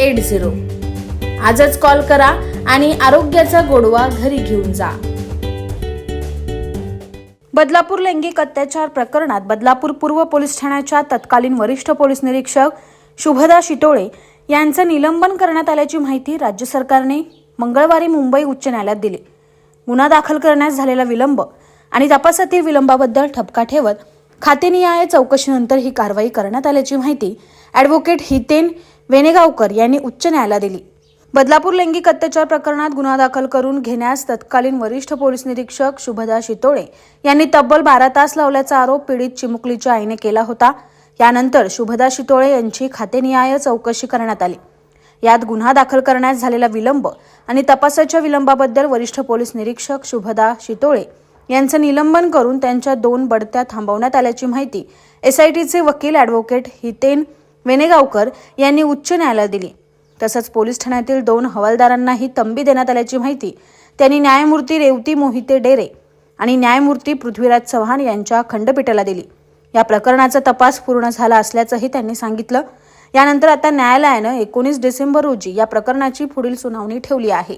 eight zero. आजच call करा आणि आरोग्याचा गोडवा घरी घेऊन जा. बदलापूर लैंगिक अत्याचार प्रकरणात बदलापूर पूर्व पोलीस ठाण्याच्या तत्कालीन वरिष्ठ पोलीस निरीक्षक शुभदा शितोळे यांचं निलंबन करण्यात आल्याची माहिती राज्य सरकारने मंगळवारी मुंबई उच्च न्यायालयात दिली. गुन्हा दाखल करण्यास झालेला विलंब आणि तपासातील विलंबाबद्दल ठपका ठेवत खातेनिहाय चौकशीनंतर ही कारवाई करण्यात आल्याची माहिती ॲडव्होकेट हितेन वेनेगावकर यांनी उच्च न्यायालयाला दिली. बदलापूर लैंगिक अत्याचार प्रकरणात गुन्हा दाखल करून घेण्यास तत्कालीन वरिष्ठ पोलीस निरीक्षक शुभदा शितोळे यांनी तब्बल बारा तास लावल्याचा आरोप पीडित चिमुकलीच्या आईने केला होता. यानंतर शुभदा शितोळे यांची खातेनिहाय चौकशी करण्यात आली. यात गुन्हा दाखल करण्यास झालेला विलंब आणि तपासाच्या विलंबाबद्दल वरिष्ठ पोलीस निरीक्षक शुभदा शितोळे यांचं निलंबन करून त्यांच्या दोन बढत्या थांबवण्यात आल्याची माहिती एसआयटीचे वकील ॲडव्होकेट हितेन वेनेगावकर यांनी उच्च न्यायालयात दिली. तसंच पोलीस ठाण्यातील दोन हवालदारांनाही तंबी देण्यात आल्याची माहिती त्यांनी न्यायमूर्ती रेवती मोहिते डेरे आणि न्यायमूर्ती पृथ्वीराज चव्हाण यांच्या खंडपीठाला दिली. या प्रकरणाचा तपास पूर्ण झाला असल्याचंही त्यांनी सांगितलं. यानंतर आता न्यायालयानं एकोणीस डिसेंबर रोजी या प्रकरणाची पुढील सुनावणी ठेवली आहे.